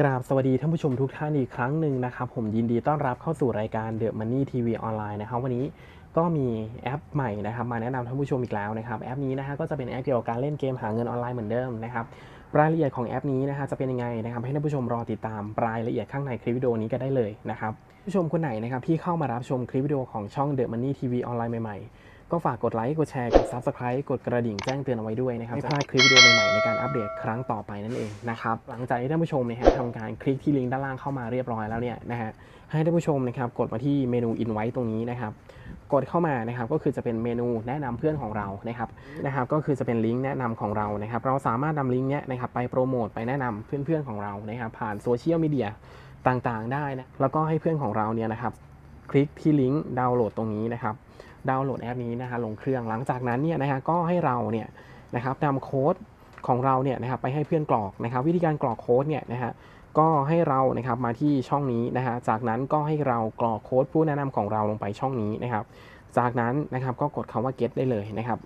กราบสวัสดีท่านผู้ชมทุกท่านอีกครั้งหนึ่งนะครับผมยินดีต้อนรับเข้าสู่รายการ The Money TV ออนไลน์นะครับวันนี้ก็มีแอปใหม่นะครับมาแนะนำท่านผู้ชมอีกแล้วนะครับแอปนี้นะฮะก็จะเป็นแอปเกี่ยวกับการเล่นเกมหาเงินออนไลน์เหมือนเดิมนะครับรายละเอียดของแอปนี้นะฮะจะเป็นยังไงนะครับให้ท่านผู้ชมรอติดตามรายละเอียดข้างในคลิปวิดีโอนี้ก็ได้เลยนะครับผู้ชมคนไหนนะครับที่เข้ามารับชมคลิปวิดีโอของช่อง The Money TV ออนไลน์ใหม่ๆ ก็ฝากกดไลค์ กดแชร์ กด Subscribe กดกระดิ่งแจ้งเตือนเอาไว้ด้วยนะครับไม่พลาดคลิปวิดีโอใหม่ๆในการอัปเดตครั้งต่อไปนั่นเองนะครับหลังจากที่ท่านผู้ชมนะฮะทำการคลิกที่ลิงก์ด้านล่างเข้ามาเรียบร้อยแล้วเนี่ยนะฮะให้ท่านผู้ชมนะครับกดมาที่เมนู Invite ตรงนี้นะครับกดเข้ามานะครับก็คือจะเป็นเมนูแนะนำเพื่อนของเรานะครับนะครับก็คือจะเป็นลิงก์แนะนำของเรานะครับเราสามารถนำลิงก์เนี้ยนะครับไปโปรโมทไปแนะนำเพื่อนๆของเรานะครับผ่านโซเชียลมีเดียต่างๆ ได้นะแล้วก็ให้เพื่อนของเราเนี่ยนะครับคลิกที่ลิงก์ดาวน์โหลดตรงนี้นะครับ ดาวน์โหลดแอปนี้นะฮะลงเครื่องหลังจากนั้นเนี่ยนะฮะก็ให้เราเนี่ยนะครับนำโค้ดของเราเนี่ยนะครับไปให้เพื่อนกรอกนะครับ วิธีการกรอกโค้ดเนี่ยนะฮะก็ให้เรานะครับมาที่ช่องนี้นะฮะจากนั้นก็ให้เรากรอกโค้ดผู้แนะนำของเราลงไปช่องนี้นะครับ จากนั้นนะครับก็กดคำว่า get ได้เลยนะครับ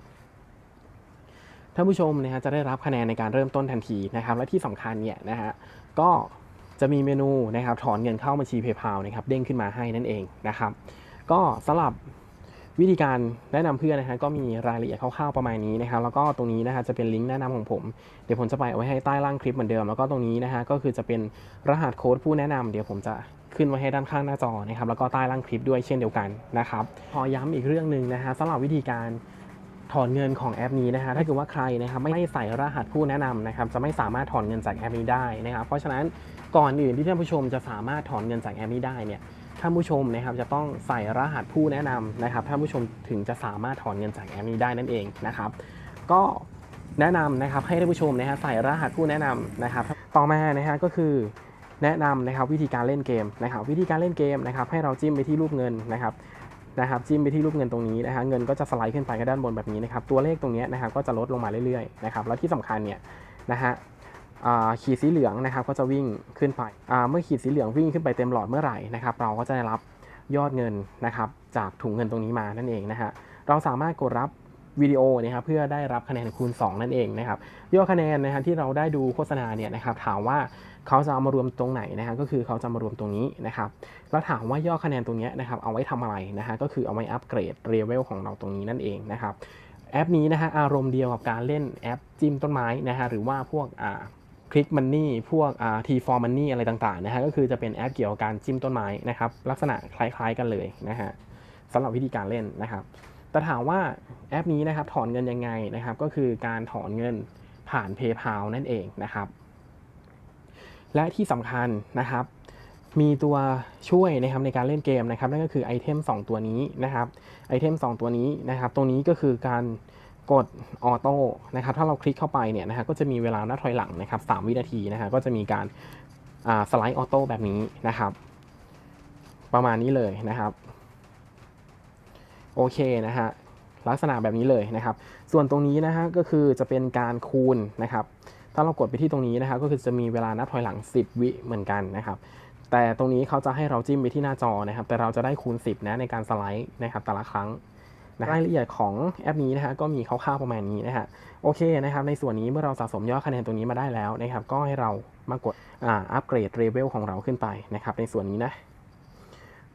ท่านผู้ชมนะฮะจะได้รับคะแนนในการเริ่มต้นทันทีนะครับ และที่สำคัญเนี่ยนะฮะก็จะมีเมนูนะครับถอนเงินเข้าบัญชี PayPal นะครับเด้งขึ้นมาให้นั่นเองนะครับ ก็สำหรับ วิธีการแนะนำเพื่อนนะฮะก็มีรายละเอียดคร่าวๆประมาณนี้นะครับแล้วก็ตรงนี้นะฮะจะเป็นลิงก์แนะนำของผม เดี๋ยวผมจะไปเอาไว้ให้ใต้ล่างคลิปเหมือนเดิม แล้วก็ตรงนี้นะฮะก็คือจะเป็นรหัสโค้ดผู้แนะนำเดี๋ยวผมจะขึ้นไว้ให้ด้านข้างหน้าจอนะครับแล้วก็ใต้ล่างคลิปด้วยเช่นเดียวกันนะครับพอย้ำอีกเรื่องหนึ่งนะฮะสำหรับวิธีการถอนเงินของแอปนี้นะฮะถ้าเกิดว่าใครนะครับไม่ใส่รหัสผู้แนะนำนะครับจะไม่สามารถถอนเงินจากแอปนี้ได้นะครับเพราะฉะนั้นก่อนอื่นที่ท่านผู้ชมจะสามารถถอนเงินจากแอปนี้ได้เนี่ย ท่านผู้ชมนะครับจะต้องใส่รหัสผู้แนะนำนะครับท่านผู้ชมถึงจะสามารถถอนเงินจากแอปนี้ได้นั่นเองนะครับ ก็แนะนำนะครับให้ท่านผู้ชมนะฮะใส่รหัสผู้แนะนำนะครับ ต่อมานะฮะก็คือแนะนำนะครับวิธีการเล่นเกมนะครับ วิธีการเล่นเกมนะครับ ให้เราจิ้มไปที่รูปเงินนะครับนะครับจิ้มไปที่รูปเงินตรงนี้นะฮะเงินก็จะสไลด์ขึ้นไปด้านบนแบบนี้นะครับตัวเลขตรงนี้นะครับก็จะลดลงมาเรื่อยๆนะครับแล้วที่สำคัญเนี่ยนะฮะ ขีดสีเหลืองนะครับก็จะวิ่งขึ้นไป เมื่อขีดสีเหลืองวิ่งขึ้นไปเต็มหลอดเมื่อไหร่นะครับเราก็จะได้รับยอดเงินนะครับจากถุงเงินตรงนี้มานั่นเองนะฮะเราสามารถกดรับวิดีโอนะครับเพื่อได้รับคะแนนคูณ 2 นั่นเองนะครับยอดคะแนนนะฮะที่เราได้ดูโฆษณาเนี่ยนะครับถามว่าเขาจะเอามารวมตรงไหนนะฮะก็คือเขาจะมารวมตรงนี้นะครับแล้วถามว่ายอดคะแนนตรงนี้นะครับเอาไว้ทำอะไรนะฮะก็คือเอาไว้อัปเกรดเลเวลของเราตรงนี้นั่นเองนะครับแอปนี้นะฮะอารมณ์เดียวกับการเล่นแอปจิ้มต้นไม้นะฮะหรือว่าพวกอ่า คลิกมันนี่พวกอ่าทีฟอร์มันนี่อะไรต่างๆนะฮะก็คือจะเป็นแอปเกี่ยวกับการจิ้มต้นไม้นะครับลักษณะคล้าย ๆกันเลยนะฮะสำหรับวิธีการเล่นนะครับแต่ถามว่าแอปนี้นะครับถอนเงินยังไงนะครับ ก็คือการถอนเงินผ่าน PayPal นั่นเองนะครับ และที่สำคัญนะครับ มีตัวช่วยนะครับในการเล่นเกมนะครับนั่นก็คือไอเทม2ตัวนี้นะครับไอเทม2ตัวนี้นะครับ ตรงนี้ก็คือการ กดออโต้นะครับถ้าเราคลิกเข้าไปเนี่ยนะฮะก็จะมีเวลานับถอยหลังนะครับ3วินาทีนะฮะก็จะมีการาสไลด์ออโต้แบบนี้นะครับ ประมาณนี้เลยนะครับโอเคนะฮะลักษณะแบบนี้เลยนะครับ ส่วนตรงนี้นะฮะก็คือจะเป็นการคูณนะครับ ถ้าเรากดไปที่ตรงนี้นะครับก็คือจะมีเวลานับถอยหลัง 10 วิเหมือนกันนะครับ แต่ตรงนี้เขาจะให้เราจิ้มไปที่หน้าจอนะครับ แต่เราจะได้คูณ 10 นะในการสไลด์นะครับแต่ละครั้ง รายละเอียดของแอปนี้นะฮะก็มีคร่าวๆประมาณนี้นะฮะโอเคนะครับในส่วนนี้เมื่อเราสะสมยอดคะแนนตรงนี้มาได้แล้วนะครับก็ให้เรามากดอ่าอัปเกรดเลเวลของเราขึ้นไปนะครับในส่วนนี้นะ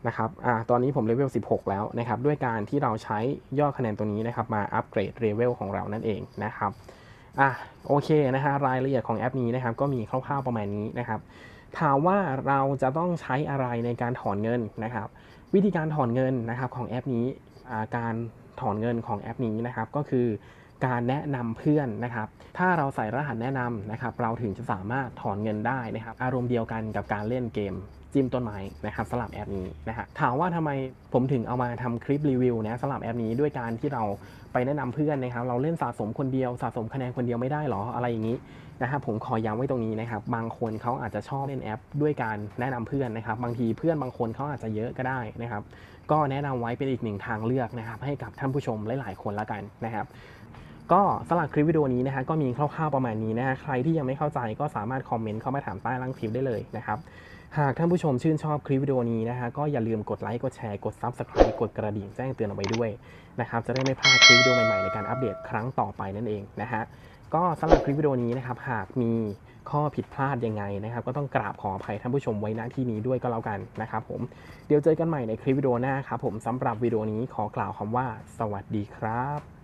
นะครับอ่าตอนนี้ผมเลเวล 16 แล้วนะครับด้วยการที่เราใช้ยอดคะแนนตัวนี้นะครับมาอัปเกรดเลเวลของเรานั่นเองนะครับอะโอเคนะฮะรายละเอียดของแอปนี้นะครับก็มีคร่าวๆประมาณนี้นะครับถามว่าเราจะต้องใช้อะไรในการถอนเงินนะครับ วิธีการถอนเงินนะครับของแอปนี้ การถอนเงินของแอปนี้นะครับก็คือการแนะนำเพื่อนนะครับ ถ้าเราใส่รหัสแนะนำนะครับ เราถึงจะสามารถถอนเงินได้นะครับ อารมณ์เดียวกันกับการเล่นเกม จิ้มต้นไม้นะครับสำหรับแอปนี้นะฮะถามว่าทำไมผมถึงเอามาทำคลิปรีวิวนะสำหรับแอปนี้ด้วยการที่เราไปแนะนำเพื่อนนะครับ เราเล่นสะสมคนเดียวสะสมคะแนนคนเดียวไม่ได้หรออะไรอย่างนี้นะครับผมขอย้ำไว้ตรงนี้นะครับ บางคนเขาอาจจะชอบเล่นแอป ด้วยการแนะนำเพื่อนนะครับ บางทีเพื่อนบางคนเขาอาจจะเยอะก็ได้นะครับ ก็แนะนำไว้เป็นอีกหนึ่งทางเลือกนะครับ ให้กับท่านผู้ชมหลายๆคนละกันนะครับ ก็สำหรับคลิปวิดีโอนี้นะฮะก็มีคร่าวๆประมาณนี้นะฮะใครที่ยังไม่เข้าใจก็สามารถคอมเมนต์เข้ามาถามใต้ล่างคลิปได้เลยนะครับหากท่านผู้ชมชื่นชอบคลิปวิดีโอนี้นะฮะก็อย่าลืมกดไลค์กดแชร์กด Subscribe กดกระดิ่งแจ้งเตือนเอาไว้ด้วยนะครับจะได้ไม่พลาดคลิปวิดีโอใหม่ๆในการอัปเดตครั้งต่อไปนั่นเองนะฮะก็สำหรับคลิปวิดีโอนี้นะครับหากมีข้อผิดพลาดยังไงนะครับ ก็ต้องกราบขออภัยท่านผู้ชมไว้ณที่นี้ด้วยก็แล้วกันนะครับผมเดี๋ยวเจอกันใหม่ในคลิปวิดีโอหน้าครับผมสำหรับวิดีโอนี้ขอกล่าวคำว่า สวัสดีครับ